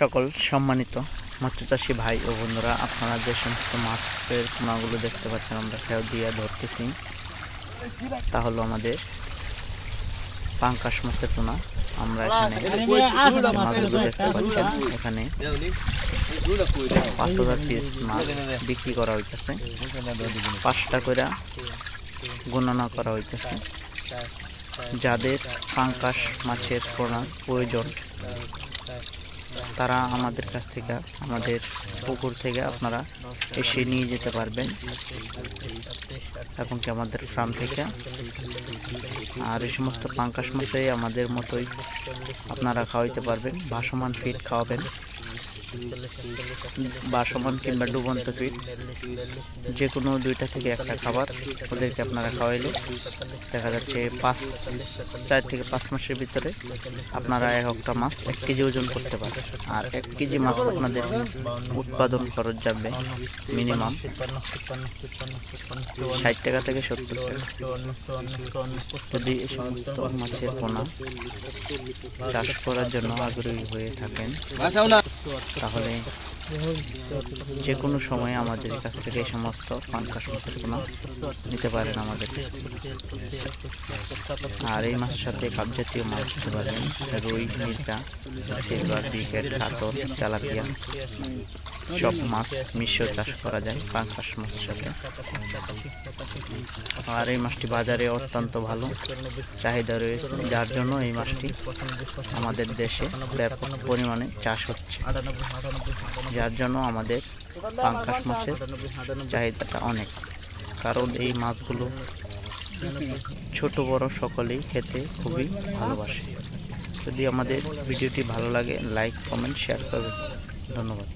সকল সম্মানিত মৎস্যচাষী ভাই ও বন্ধুরা, আপনারা যে সমস্ত মাছের পোনাগুলো দেখতে পাচ্ছেন, আমরা খেয়াল দিয়ে ধরতেছি। তা হলো আমাদের পাঙ্কাশ মাছের পোনা। আমরা এখানে মাছগুলো দেখতে পাচ্ছেন, এখানে পাঁচ হাজার পিস মাছ বিক্রি করা হইতেছে। পাঁচটা করে গণনা করা হইতেছে। যাদের পাঙ্কাশ মাছের পোনা প্রয়োজন। তারা আমাদের কাছ থেকে, আমাদের পুকুর থেকে আপনারা এসে নিয়ে যেতে পারবেন। এখন কি আমাদের ফার্ম থেকে? আর এই সমস্ত পাঙ্কাশ মশাই আমাদের মতোই আপনারা খাওয়াইতে পারবেন, ভাসমান ফিট খাওয়াবেন। ভাসমান কিংবা ডুবন্ত ফিট যে কোনো দুইটা থেকে একটা খাবার ওদেরকে আপনারা খাওয়াইলে দেখা যাচ্ছে পাঁচ, চার থেকে পাঁচ মাসের ভিতরে আপনারা এক একটা মাছ এক কেজি ওজন করতে পারেন আর এক কেজি মাছ আপনাদের উৎপাদন খরচ যাবে মিনিমাম ষাট টাকা থেকে সত্তর টাকা। যদি এই সমস্ত মাছের পোনা চাষ করার জন্য আগ্রহী হয়ে থাকেন তাহলে যে কোনো সময় আমাদের কাছ থেকে এই সমস্ত পাঙ্কাশ মাছের পোনা নিতে পারেন আমাদের কাছ থেকে। আর এই মাছের সাথে কাপ জাতীয় মাছ দিতে পারেন রুই মির্কা সিলভার বিকেট কাতল তেলাপিয়া, সব মাছ মিশ্র চাষ করা যায় পাঙ্কাশ মাছের সাথে। আর এই মাছটি বাজারে অত্যন্ত ভালো চাহিদা রয়েছে, যার জন্য এই মাছটি আমাদের দেশে ব্যাপক পরিমাণে চাষ হচ্ছে, যার জন্য আমাদের পাঙ্কাশ মাছের চাহিদাটা অনেক। কারণ এই মাছগুলো ছোট, বড় সকলেই খেতে খুবই ভালোবাসে। যদি আমাদের ভিডিওটি ভালো লাগে, লাইক, কমেন্ট, শেয়ার করবেন। ধন্যবাদ।